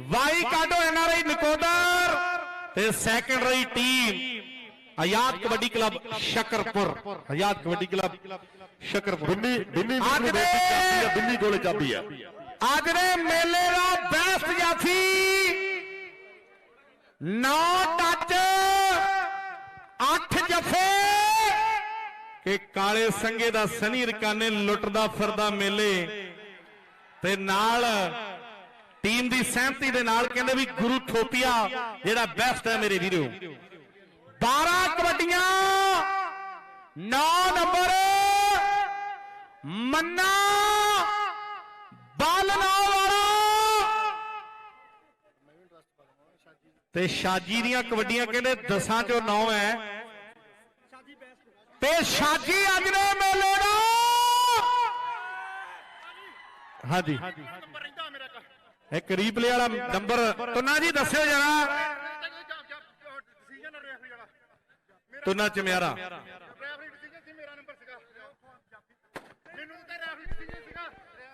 Y ਕਾਡੋ NRI Nakodar ਤੇ secondary team Azad kabaddi club Shakarpur. Azad kabaddi club Shakarpur. Binny Binny ਨੂੰ ਦੇ- ਬਿੰਨੀ ਕੋਲੇ ਚਾਬੀ ਹੈ ਅੱਜ ਦੇ ਮੇਲੇ ਦਾ ਬੈਸਟ ਜਾਫੀ। ਨੌ ਟੱਚ ਅੱਠ ਜਫੇ। ਕਿ ਕਾਲੇ ਸੰਗੇ ਦਾ ਸਨੀ ਰਕਾਨੇ ਲੁੱਟਦਾ ਫਿਰਦਾ ਮੇਲੇ। ਤੇ ਨਾਲ ਟੀਮ ਦੀ ਸਹਿਮਤੀ ਦੇ ਨਾਲ ਕਹਿੰਦੇ ਵੀ ਗੁਰੂ ਥੋਪੀਆ ਜਿਹੜਾ ਬੈਸਟ ਹੈ ਮੇਰੇ ਵੀਰੋ। 12 ਕਬੱਡੀਆਂ 9 ਨੰਬਰ, ਮੰਨਾ ਬਾਲਨਾ ਵਾਲਾ। ਤੇ ਸ਼ਾਜੀ ਦੀਆਂ ਕਬੱਡੀਆਂ ਕਹਿੰਦੇ 10 ਚੋਂ 9 ਹੈ। ਤੇ ਸ਼ਾਜੀ ਅੱਜ ਦੇ ਮੇਲੇ ਦਾ। ਹਾਂਜੀ। ਇੱਕ ਰੀਪਲੇ ਵਾਲਾ ਨੰਬਰ ਤੁਨਾ ਜੀ ਦੱਸਿਓ ਜਰਾ। ਤੁਨਾ ਚਮਿਆਰਾ।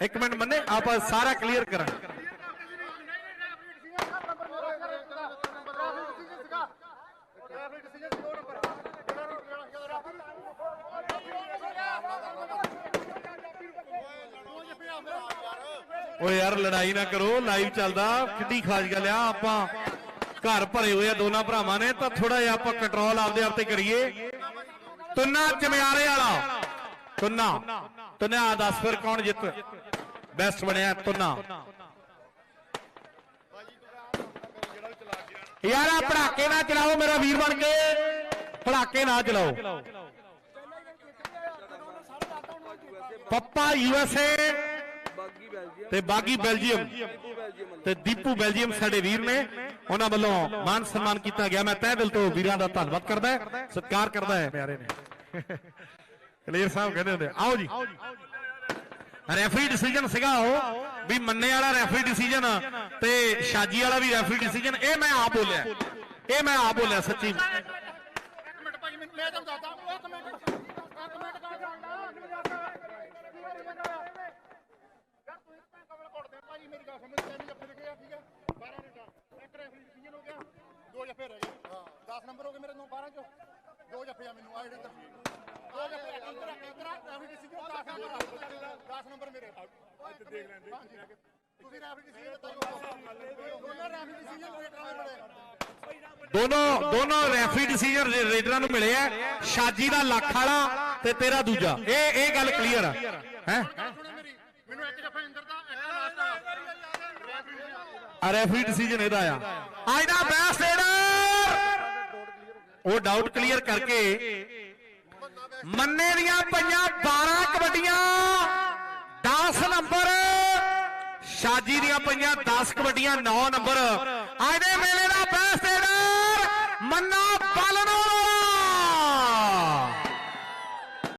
ਇੱਕ ਮਿੰਟ ਮੰਨੇ, ਆਪਾਂ ਸਾਰਾ ਕਲੀਅਰ ਕਰਾਂ ਓਏ ਯਾਰ ਲੜਾਈ ਨਾ ਕਰੋ ਲਾਈਵ ਚੱਲਦਾ। ਕਿੱਡੀ ਖਾਸ ਗੱਲ ਆ ਆਪਾਂ ਘਰ ਭਰੇ ਹੋਏ ਆ ਦੋਨਾਂ ਭਰਾਵਾਂ ਨੇ ਤਾਂ ਥੋੜਾ ਜਿਹਾ ਆਪਾਂ ਕੰਟਰੋਲ ਆਪਦੇ ਆਪ ਤੇ ਕਰੀਏ। ਤੁੰਨਾ ਚਮਿਆਰੇ ਵਾਲਾ। ਤੁੰਨਾ ਤੁੰਨਾ ਦੱਸ ਫਿਰ ਕੌਣ ਜਿੱਤ? ਬੈਸਟ ਬਣਿਆ ਤੁੰਨਾ। ਯਾਰ ਆ ਪੜਾਕੇ ਨਾ ਚਲਾਓ ਮੇਰਾ ਵੀਰ ਬਣ ਕੇ। ਪੜਾਕੇ ਨਾ ਚਲਾਓ। ਪੱਪਾ ਯੂਐਸਏ ਤੇ ਬਾਗੀ ਬੈਲਜੀਅਮ। ਤੇ ਦੀਪੂ ਬੈਲਜੀਅਮ ਸਾਡੇ ਵੀਰ ਨੇ। ਉਹਨਾਂ ਵੱਲੋਂ ਮਾਨ ਸਨਮਾਨ ਕੀਤਾ ਗਿਆ। ਮੈਂ ਤਹਿ ਦਿਲ ਤੋਂ ਵੀਰਾਂ ਦਾ ਧੰਨਵਾਦ ਕਰਦਾ ਸਤਿਕਾਰ ਕਰਦਾ ਹੈ ਪਿਆਰੇ ਨੇ। ਕਲੀਅਰ ਸਾਹਿਬ ਕਹਿੰਦੇ ਹੁੰਦੇ ਆਓ ਜੀ। ਰੈਫਰੀ ਡਿਸੀਜਨ ਸੀਗਾ ਉਹ ਵੀ ਮੰਨੇ ਵਾਲਾ ਰੈਫਰੀ ਡਿਸੀਜਨ ਤੇ ਸ਼ਾਜੀ ਵਾਲਾ ਵੀ ਰੈਫਰੀ ਡਿਸੀਜਨ। ਇਹ ਮੈਂ ਆਪ ਬੋਲਿਆ। ਇਹ ਮੈਂ ਆਪ ਬੋਲਿਆ ਸੱਚੀ। ਇੱਕ ਮਿੰਟ ਭਾਈ ਮੈਨੂੰ ਮੈਂ ਤੁਹਾਨੂੰ ਦੱਸਦਾ ਇੱਕ ਮਿੰਟ ਇੱਕ ਮਿੰਟ ਕਾ ਯਾਰ ਤੂੰ ਇੱਕ ਮਿੰਟ ਕਵਲ ਘੁੱਟ ਦੇ ਭਾਈ ਮੇਰੀ ਗੱਲ ਸਮਝ ਤੈਨੂੰ ਜੱਫੇ ਲਿਖੇ ਆ ਠੀਕ ਹੈ? 12 ਮਿੰਟ। ਇੱਕ ਰੈਫਰੀ ਡਿਸੀਜਨ ਹੋ ਗਿਆ। ਦੋ ਜੱਫੇ ਰਹਿ ਗਏ। ਹਾਂ। 10 ਨੰਬਰ ਹੋ ਗਏ ਮੇਰੇ ਨੂੰ 12 ਚੋਂ। ਦੋ ਜੱਫੇ ਆ ਮੈਨੂੰ ਆ ਜਿਹੜੇ ਇੱਧਰ ਦੋ ਜੱਫੇ ਇੱਧਰ ਇੱਧਰ ਰੈਫਰੀ ਡਿਸੀਜਨ 10 ਨੰਬਰ 10 ਨੰਬਰ ਮੇਰੇ। ਅੱਜ ਦੇਖ ਲੈਂਦੇ। ਤੁਸੀਂ ਰੈਫਰੀ ਡਿਸੀਜਨ ਦੱਸੋ ਦੋਨੋਂ ਰੈਫਰੀ ਡਿਸੀਜਨ ਰੇਟਰਾਂ ਦੇ ਬੜੇ ਦੋਨੋਂ ਦੋਨੋਂ ਰੈਫਰੀ ਡਿਸੀਜਨ ਰੇਡਰਾਂ ਨੂੰ ਮਿਲੇ ਆ। ਸ਼ਾਜੀ ਦਾ ਲੱਖ ਵਾਲਾ ਤੇ ਤੇਰਾ ਦੂਜਾ। ਇਹ ਇਹ ਗੱਲ ਕਲੀਅਰ ਆ। ਹੈ? ਮੈਨੂੰ ਇੱਕ ਜੱਫਾ ਇੰਦਰ ਦਾ ਇੱਕ ਲਾਸਟ ਰੈਫਰੀ ਆ ਰੈਫਰੀ ਡਿਸੀਜਨ ਇਹਦਾ ਆ। ਅੱਜ ਦਾ ਰੇਡਰ ਉਹ ਡਾਊਟ ਕਲੀਅਰ ਕਰਕੇ ਮੰਨੇ ਦੀਆਂ ਪਈਆਂ 12 ਕਬੱਡੀਆਂ 10 ਨੰਬਰ ਸ਼ਾਜੀ ਦੀਆਂ ਪਈਆਂ 10 ਕਬੱਡੀਆਂ 9 ਨੰਬਰ ਅੱਜ ਦੇ